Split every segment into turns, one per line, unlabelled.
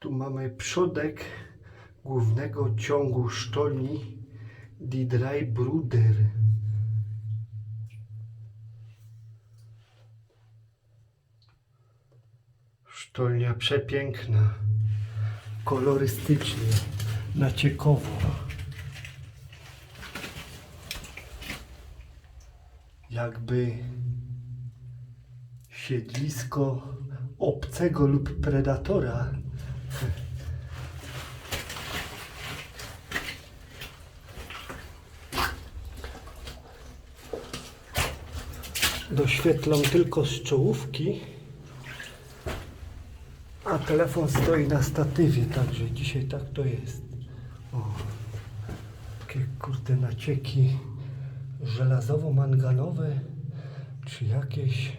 Tu mamy przodek głównego ciągu sztolni Didrai Bruder. Sztolnia przepiękna, kolorystycznie, naciekowo. Jakby siedlisko obcego lub predatora. Doświetlam tylko z czołówki, a telefon stoi na statywie, także dzisiaj tak to jest. O, takie kurde nacieki żelazowo-manganowe, czy jakieś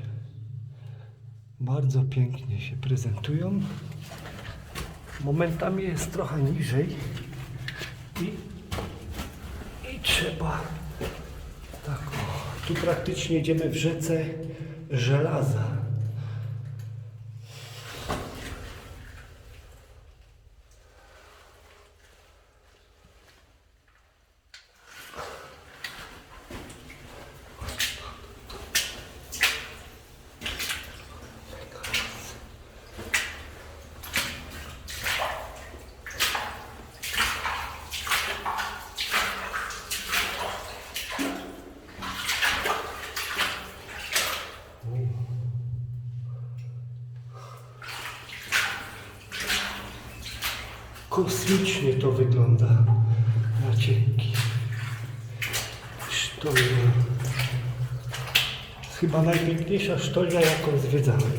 bardzo pięknie się prezentują. Momentami jest trochę niżej i, i trzeba tak o, tu praktycznie idziemy w rzece żelaza. Kosmicznie to wygląda. Nacieki. Sztolnia. Chyba najpiękniejsza sztolnia, jaką zwiedzałem.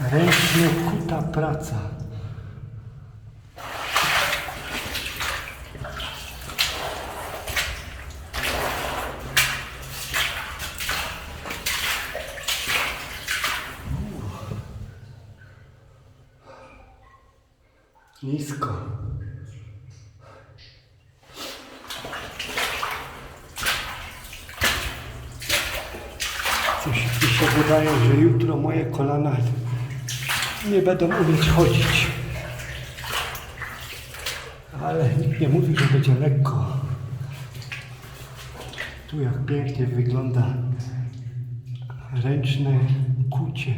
Ręcznie kuta praca. Nisko. Coś mi się wydaje, że jutro moje kolana nie będą umieć chodzić. Ale nikt nie mówi, że będzie lekko. Tu jak pięknie wygląda ręczne kucie.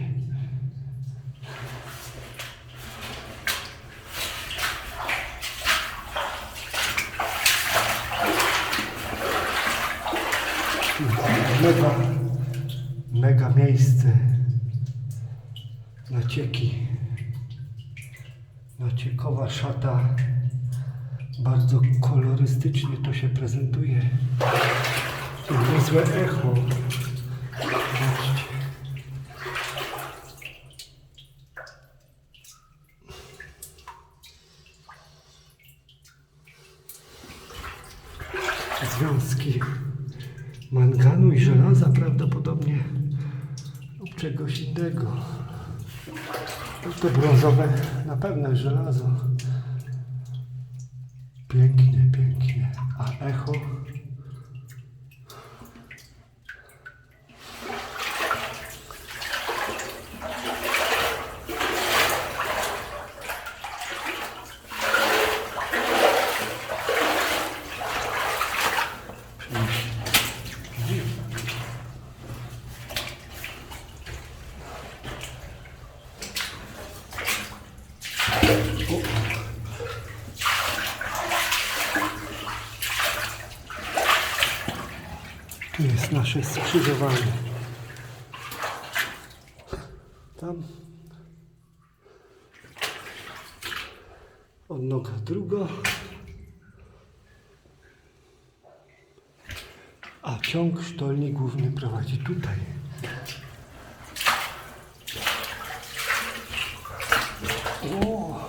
Mega, mega miejsce. Nacieki. Naciekowa szata. Bardzo kolorystycznie to się prezentuje. I niezłe echo. Związki manganu i żelaza prawdopodobnie lub czegoś innego. To brązowe na pewno żelazo. Pięknie, pięknie. A echo? Tu jest nasze skrzyżowanie. Tam. Odnoga druga. A ciąg sztolni główny prowadzi tutaj. O!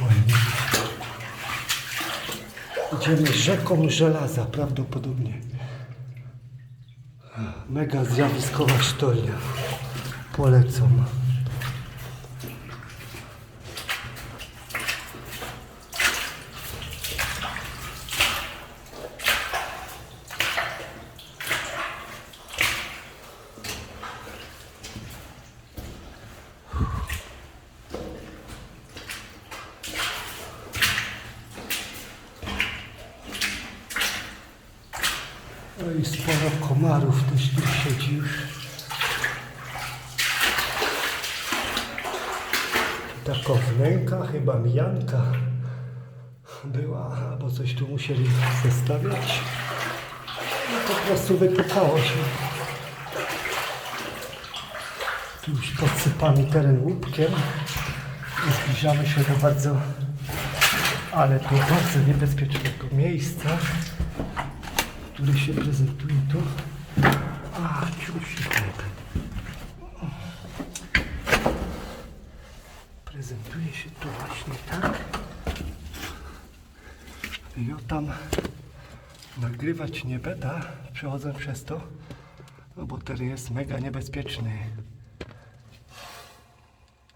Ładnie. Idziemy rzeką żelaza prawdopodobnie. Mega zjawiskowa sztolnia. Polecam. I sporo komarów też tu siedzi już. Taka wnęka, chyba mijanka była, albo coś tu musieli zestawiać. No po prostu wypukało się. Tu już podsypamy teren łupkiem i zbliżamy się do bardzo, ale to bardzo niebezpiecznego miejsca, które się prezentuje tu. A, ciusi Prezentuje się tu właśnie tak. O tam nagrywać nie będę, przechodzę przez to, no bo teren jest mega niebezpieczny.